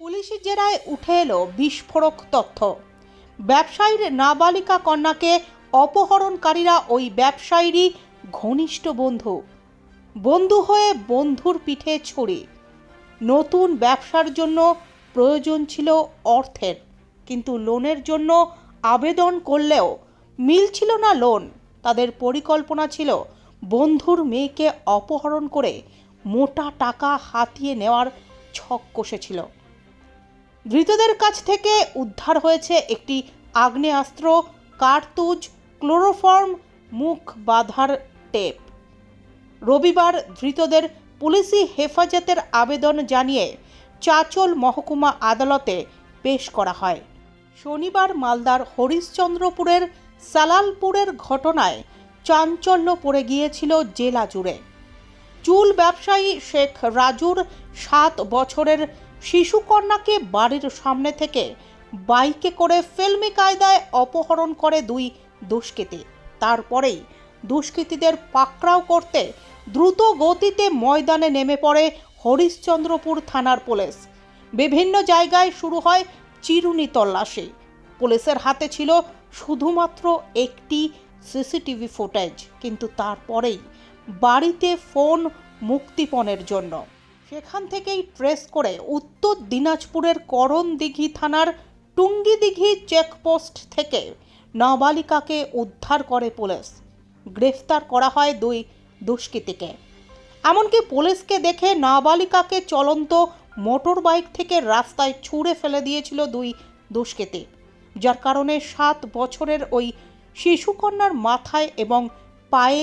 পুলিশি জেরায় উঠে এলো বিস্ফোরক তথ্য। ব্যবসায়ীর নাবালিকা কন্যাকে অপহরণকারীরা ওই ব্যবসায়ীরই ঘনিষ্ঠ বন্ধু। বন্ধু হয়ে বন্ধুর পিঠে ছড়ি। নতুন ব্যবসার জন্য প্রয়োজন ছিল অর্থের, কিন্তু লোনের জন্য আবেদন করলেও মিল ছিল না লোন। তাদের পরিকল্পনা ছিল বন্ধুর মেয়েকে অপহরণ করে মোটা টাকা হাতিয়ে নেওয়ার ছক কষেছিল ধৃতদের কাছ থেকে উদ্ধার হয়েছে একটি আগ্নেয়াস্ত্র, কার্তুজ, ক্লোরোফর্ম, মুখ বাঁধার টেপ। রবিবার ধৃতদের পুলিশি হেফাজতের আবেদন জানিয়ে চাচল মহকুমা আদালতে পেশ করা হয়। শনিবার মালদার হরিশ্চন্দ্রপুরের সালালপুরের ঘটনায় চাঞ্চল্য পড়ে গিয়েছিল জেলা জুড়ে। চুল ব্যবসায়ী শেখ রাজুর সাত বছরের শিশুকন্যাকে বাড়ির সামনে থেকে বাইকে করে ফিল্মি কায়দায় অপহরণ করে দুই দুষ্কৃতী। তারপরেই দুষ্কৃতীদের পাকড়াও করতে দ্রুত গতিতে ময়দানে নেমে পড়ে হরিশ্চন্দ্রপুর থানার পুলিশ। বিভিন্ন জায়গায় শুরু হয় চিরুনি তল্লাশি। পুলিশের হাতে ছিল শুধুমাত্র একটি সিসিটিভি ফুটেজ, কিন্তু তারপরেই বাড়িতে ফোন মুক্তিপণের জন্য। সেখান থেকেই ট্রেস করে উত্তর দিনাজপুরের করণদিঘি থানার টুঙ্গিদিঘি চেকপোস্ট থেকে নাবালিকাকে উদ্ধার করে পুলিশ। গ্রেফতার করা হয় দুই দুষ্কৃতীকে। এমনকি পুলিশকে দেখে নাবালিকাকে চলন্ত মোটর বাইক থেকে রাস্তায় ছুঁড়ে ফেলে দিয়েছিল দুই দুষ্কৃতী, যার কারণে সাত বছরের ওই শিশুকন্যার মাথায় এবং পায়ে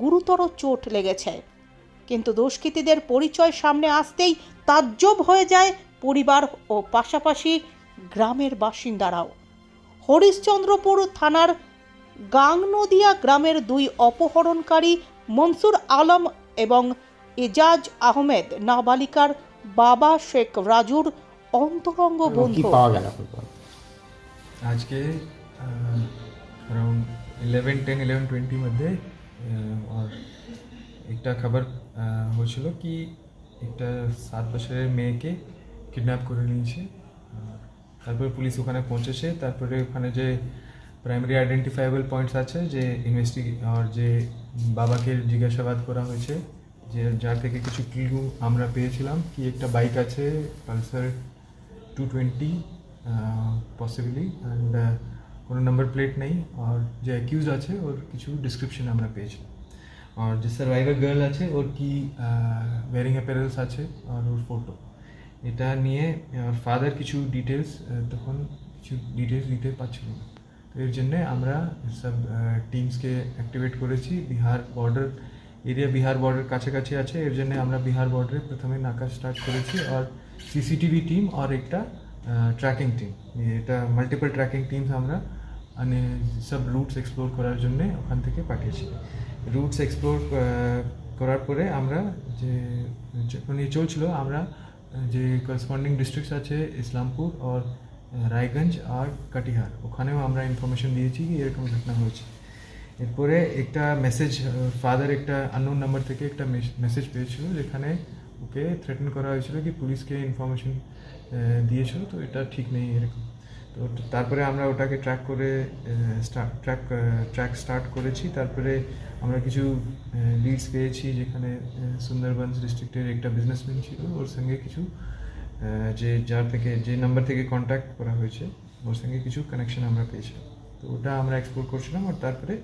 গুরুতর চোট লেগেছে। কিন্তু দুষ্কৃতীদের পরিচয় সামনে আসতেই তাজ্জব হয়ে যায় পরিবার ও পাশাপাশি গ্রামের বাসিন্দারাও হরিশ্চন্দ্রপুর থানার গাংনদিয়া গ্রামের দুই অপহরণকারী মনসুর আলম এবং এজাজ আহমেদ নাবালিকার বাবা শেখ রাজুর অন্তরঙ্গ এবং কি বন্ধু পাওয়া গেল আপনার পর? আজকে around eleven ten eleven twenty मध्ये আহ, আর একটা খবর হয়েছিল কি একটা সাত বছরের মেয়েকে কিডন্যাপ করে নিয়েছে। তারপরে পুলিশ ওখানে পৌঁছেছে। তারপরে ওখানে যে প্রাইমারি আইডেন্টিফাইবল পয়েন্টস আছে, যে ইনভেস্টি আর যে বাবাকে জিজ্ঞাসাবাদ করা হয়েছে, যে যার থেকে কিছু ক্লু আমরা পেয়েছিলাম, কি একটা বাইক আছে Pulsar two twenty possibly and কোনো নাম্বার প্লেট নেই, আর যে অ্যাকিউজ আছে, ওর কিছু ডিসক্রিপশন আমরা পেয়েছিলাম। আর যে সার্ভাইভার গার্ল আছে ওর কি ওয়ারিং অ্যাপারেলস আছে আর ওর ফটো এটা নিয়ে, আর ফাদার কিছু ডিটেলস তখন কিছু ডিটেলস দিতে পারছিল না। তো এর জন্যে আমরা সব টিমসকে অ্যাক্টিভেট করেছি। Bihar border area Bihar border কাছাকাছি আছে। এর জন্য আমরা বিহার বর্ডারে প্রথমে নাকা স্টার্ট করেছি। আর সিসিটিভি টিম আর একটা ট্র্যাকিং টিম এটা মাল্টিপল ট্র্যাকিং টিমস আমরা মানে সব রুটস এক্সপ্লোর করার জন্য ওখান থেকে পাঠিয়েছি। রুটস এক্সপ্লোর করার পরে আমরা যে যখন ইয়ে চলছিল, আমরা, যে করসপন্ডিং ডিস্ট্রিক্টস আছে, ইসলামপুর আর রায়গঞ্জ আর কাটিহার, ওখানেও আমরা ইনফরমেশন দিয়েছি কি এরকম ঘটনা হয়েছে। এরপরে একটা মেসেজ ফাদার একটা আননোন নাম্বার থেকে একটা মেসেজ পেয়েছিল, যেখানে ওকে থ্রেটেন করা হয়েছিল কি পুলিশকে ইনফরমেশন দিয়েছিল, তো এটা ঠিক নেই এরকম। তো তারপরে আমরা ওটাকে ট্র্যাক করে ট্র্যাক ট্র্যাক স্টার্ট করেছি। তারপরে আমরা কিছু লিডস পেয়েছি যেখানে আহ, সুন্দরবনস ডিস্ট্রিক্টের একটা বিজনেসম্যান ছিল। ওর সঙ্গে কিছু যে যার থেকে যে নাম্বার থেকে কন্ট্যাক্ট করা হয়েছে ওর সঙ্গে কিছু কানেকশন আমরা পেয়েছিলাম তো ওটা আমরা এক্সপ্লোর করছিলাম আর তারপরে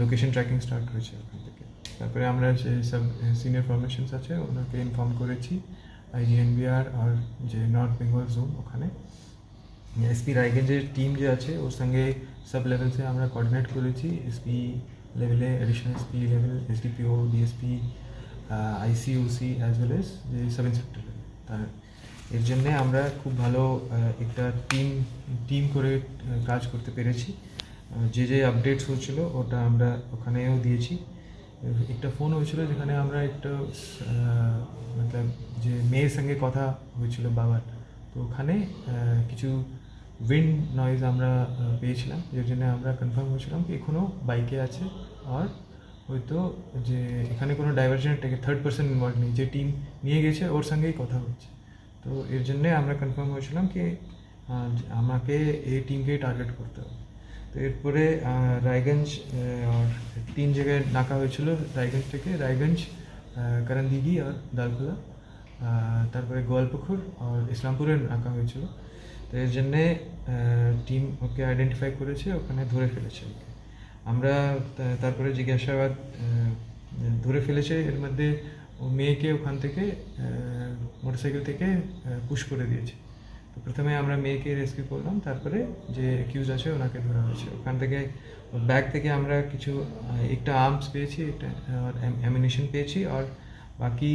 লোকেশন ট্র্যাকিং স্টার্ট হয়েছে ওখান থেকে। তারপরে আমরা যে সব সিনিয়র ফরমেশনস আছে ওনাকে ইনফর্ম করেছি আইজিএনবিআর আর যে নর্থ বেঙ্গল জোন ওখানে। এসপি রায়গঞ্জের টিম যে আছে, ওর সঙ্গে সব লেভেলসে আমরা কোঅর্ডিনেট করেছি। এসপি লেভেলে additional SP level SDPO DSP IC OC as well S যে সাব ইন্সপেক্টর তার এর জন্যে আমরা খুব ভালো একটা টিম টিম করে কাজ করতে পেরেছি। যে যে আপডেটস হচ্ছিল, ওটা আমরা ওখানেও দিয়েছি। একটা ফোন হয়েছিল যেখানে আমরা একটা মতলব যে মেয়ের সঙ্গে কথা হয়েছিল বাবার। তো ওখানে কিছু উইন্ড নয়েজ আমরা পেয়েছিলাম। এর জন্য আমরা কনফার্ম হয়েছিলাম এখনও বাইকে আছে আর হয়তো যে এখানে কোনো ডাইভার্সন থার্ড পার্সন ইনভলভ নেই যে টিম নিয়ে গেছে ওর সঙ্গেই কথা হচ্ছে। তো এর জন্যে আমরা কনফার্ম হয়েছিলাম কি আমাকে এই টিমকেই টার্গেট করতে হবে। তো এরপরে রায়গঞ্জ তিন জায়গায় ডাকা হয়েছিল রায়গঞ্জ থেকে রায়গঞ্জ করণদিঘি আর দালখোলা। আহ, তারপরে গোয়ালপুকুর আর ইসলামপুরে নাকা হয়েছিল। এর জন্যে টিম ওকে আইডেন্টিফাই করেছে, ওখানে ধরে ফেলেছে ওকে। আমরা তারপরে জিজ্ঞাসাবাদ ধরে ফেলেছে, এর মধ্যে ও মেয়েকে ওখান থেকে মোটরসাইকেল থেকে পুশ করে দিয়েছে। তো প্রথমে আমরা মেয়েকে রেস্কিউ করলাম, তারপরে যে অ্যাকিউজ আছে ওনাকে ধরা হয়েছে। ওখান থেকে ব্যাগ থেকে আমরা কিছু একটা আর্মস পেয়েছি, একটা অ্যামিনেশন পেয়েছি, আর বাকি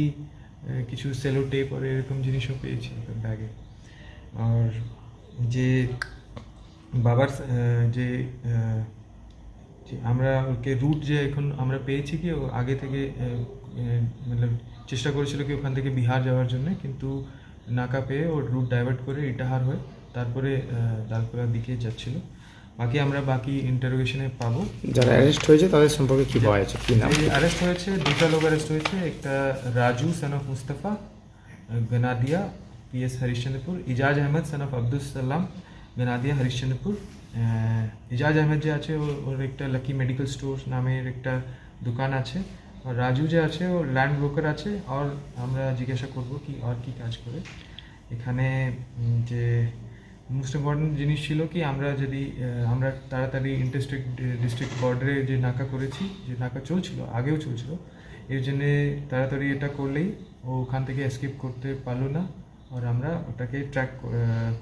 কিছু সেলো টেপ আর এরকম জিনিসও পেয়েছি ব্যাগে আর যে বাবার যে আমরা ওকে রুট যে এখন আমরা পেয়েছি কি ও আগে থেকে আহ, চেষ্টা করেছিল কি ওখান থেকে বিহার যাওয়ার জন্য কিন্তু নাকা পেয়ে ওর রুট ডাইভার্ট করে ইটাহার হয়ে তারপরে আহ, দালকোলার দিকে যাচ্ছিল। বাকি আমরা বাকি ইন্টারোগেশনে পাবো। যারা অ্যারেস্ট হয়েছে তাদের সম্পর্কে কি পাওয়া যাচ্ছে কি নাম? অ্যারেস্ট হয়েছে দুটা লোক অ্যারেস্ট হয়েছে একটা Raju son of Mustafa Ganadia P S Harishchandrapur Ijaj Ahmed son of Abdul Salam Ganadia Harishchandrapur Ijaz Ahmed যে আছে ওর একটা লাকি মেডিকেল স্টোর নামের একটা দোকান আছে আর রাজু যে আছে ও ল্যান্ড ব্রোকার আছে আর আমরা জিজ্ঞাসা করব কি আর কি কাজ করে এখানে যে মোস্ট ইম্পর্টেন্ট জিনিস ছিল কি আমরা যদি আমরা তাড়াতাড়ি ইন্টারস্ট্রিক্ট ডিস্ট্রিক্ট বর্ডারে যে নাকা করেছি যে নাকা চলছিল আগেও চলছিল এর জন্যে তাড়াতাড়ি এটা করলেই ও ওখান থেকে এসকেপ করতে পারল না আর আমরা ওটাকে ট্র্যাক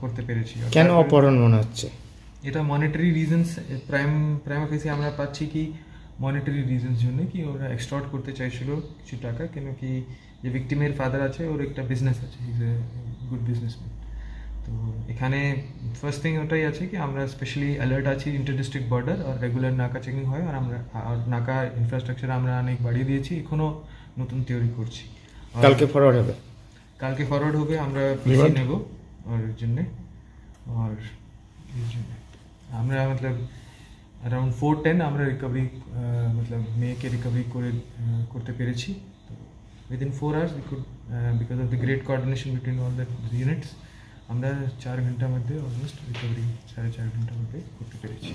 করতে পেরেছি। কেন অপহরণ মনে হচ্ছে? এটা মনিটারি রিজনস প্রাইম প্রাইম অফিসে আমরা পাচ্ছি কি মনিটারি রিজনস জন্য কি ওরা এক্সটর্ট করতে চাইছিল কিছু টাকা কেন কি যে ভিকটিমের ফাদার আছে ওর একটা বিজনেস আছে ইজ এ গুড বিজনেসম্যান তো এখানে ফার্স্ট থিং ওটাই আছে কি আমরা স্পেশালি অ্যালার্ট আছি ইন্টার ডিস্ট্রিক্ট বর্ডার আর রেগুলার নাকা চেকিং হয় আর আমরা আর নাকা ইনফ্রাস্ট্রাকচার আমরা অনেক বাড়িয়ে দিয়েছি এখনও নতুন তৈরি করছি। কালকে ফরওয়ার্ড হবে। কালকে ফরওয়ার্ড হবে আমরা পিসি নেব ওর জন্যে। আর এর জন্যে। আমরা মতলব অ্যারাউন্ড ফোর টেন আমরা রিকভারি মতলব মেয়েকে রিকভারি করে করতে পেরেছি। তো within four hours we could because of the great coordination between all the units আমরা চার ঘণ্টার মধ্যে অলমোস্ট রিকভারি সাড়ে চার ঘণ্টার মধ্যে করতে পেরেছি।